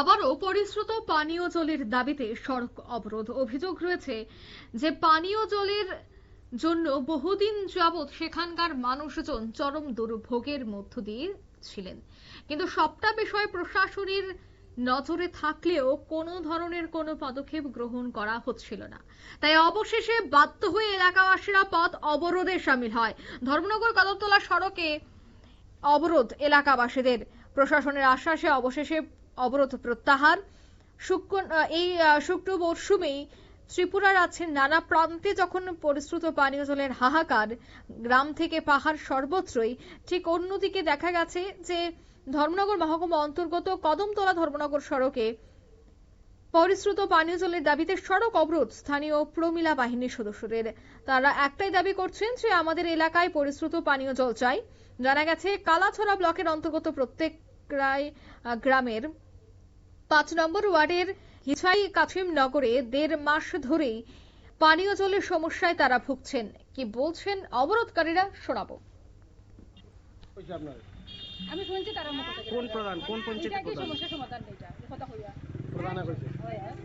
আবারও পরিশ্রুত পানীয় জলের দাবিতে সড়ক অবরোধ। অভিযোগ রয়েছে যে পানীয় জলের জন্য বহুদিন যাবৎ সেখানকার মানুষজন চরম দুর্ভোগের মধ্য দিয়ে ছিলেন। কিন্তু সবটা বিষয় প্রশাসনের নজরে থাকলেও কোনো ধরনের কোনো পদক্ষেপ গ্রহণ করা হচ্ছিল না। তাই অবশেষে বাধ্য হয়ে এলাকাবাসীরা পথ অবরোধে সামিল হয়। ধর্মনগর কদমতলা সড়কে অবরোধ এলাকাবাসীদের। প্রশাসনের আশ্বাসে অবশেষে অবরোধ প্রত্যাহার। এই শুক্র মরশুমেই ত্রিপুরার আছে নানা প্রান্তে যখন পরিশ্রুত পানীয় জলের হাহাকার, গ্রাম থেকে পাহাড় সর্বত্রই, ঠিক অন্যদিকে দেখা গেছে যে ধর্মনগর মহকুমা অন্তর্গত কদমতলা ধর্মনগর সড়কে পরিশ্রুত পানীয় জলের দাবিতে সড়ক অবরোধ স্থানীয় প্রমিলা বাহিনীর সদস্যদের। তারা একটাই দাবি করছেন যে আমাদের এলাকায় পরিশ্রুত পানীয় জল চাই। জানা গেছে, কালাছড়া ব্লকের অন্তর্গত প্রত্যেক গ্রামের পাঁচ নম্বর ওয়ার্ডের হিছাই কাছিম নগরে দেড় মাস ধরেই পানীয় জলের সমস্যায় তারা ভুগছেন। কি বলছেন অবরোধকারীরা শোনাবো। আমি শুনছি তার কোন প্রধান? কোন পঞ্চায়েত প্রধান? সমস্যা সমাধান নেইটা কথা কইয়া। প্রধানে কইছে। হয় হ্যাঁ।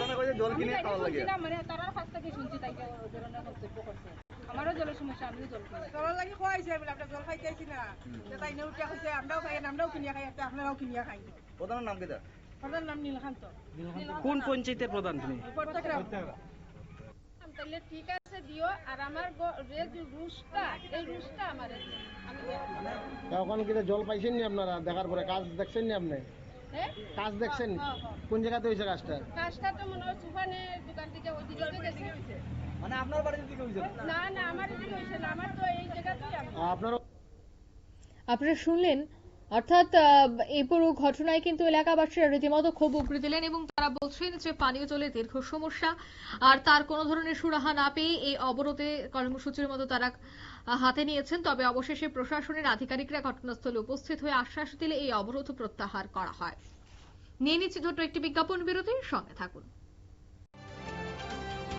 মানে কইছে জল কিনে খাওয়া লাগে। না, মানে তারার কাছ থেকে শুনছি তাই করছে। আমারও জলের সমস্যা আমিও জল খাই লাগি জল আইছি না। তাই নে খাইছে আমরাও খাই আমরাও কিনিয়া খাই আপনারাও কিনিয়া খাই। প্রধানের নাম কেটা ওনার নাম নীলকান্ত। কোন পঞ্চায়েতের প্রধান তুমি? প্রত্যেক তাহলে ঠিক আছে দিও। আর আমার যে রুশটা এই রুশটা আমার কি জল পাইছেন নি আপনারা? দেখার পরে কাজ দেখছেন নি আপনি? হ্যাঁ কাজ দেখছেন। কোন জায়গাতে হয়েছে কাজটা? কাজটা তো মনে হয় সুফানের দোকান থেকে ওই দিকে গেছে। মানে আপনার বাড়িতে দিকে হইছে? না না আমার এদিকে হয়েছে না আমার তো এই জায়গাতেই আমি। আপনারও আপনারা শুনলেন অর্থাৎ এই পুরো ঘটনায় কিন্তু এলাকাবাসীরা রীতিমতো ক্ষোভ উগড়ে দিলেন এবং তারা বলছেন যে পানীয় জলের দীর্ঘ সমস্যা, আর তার কোনো ধরনের সুরাহা না পেয়ে এই অবরোধে কর্মসূচির মতো তারা হাতে নিয়েছেন। তবে অবশেষে প্রশাসনের আধিকারিকরা ঘটনাস্থলে উপস্থিত হয়ে আশ্বাস দিলে এই অবরোধ প্রত্যাহার করা হয়। নিয়ে নিচ্ছি ছোট্ট একটি বিজ্ঞাপন বিরতির সঙ্গে থাকুন।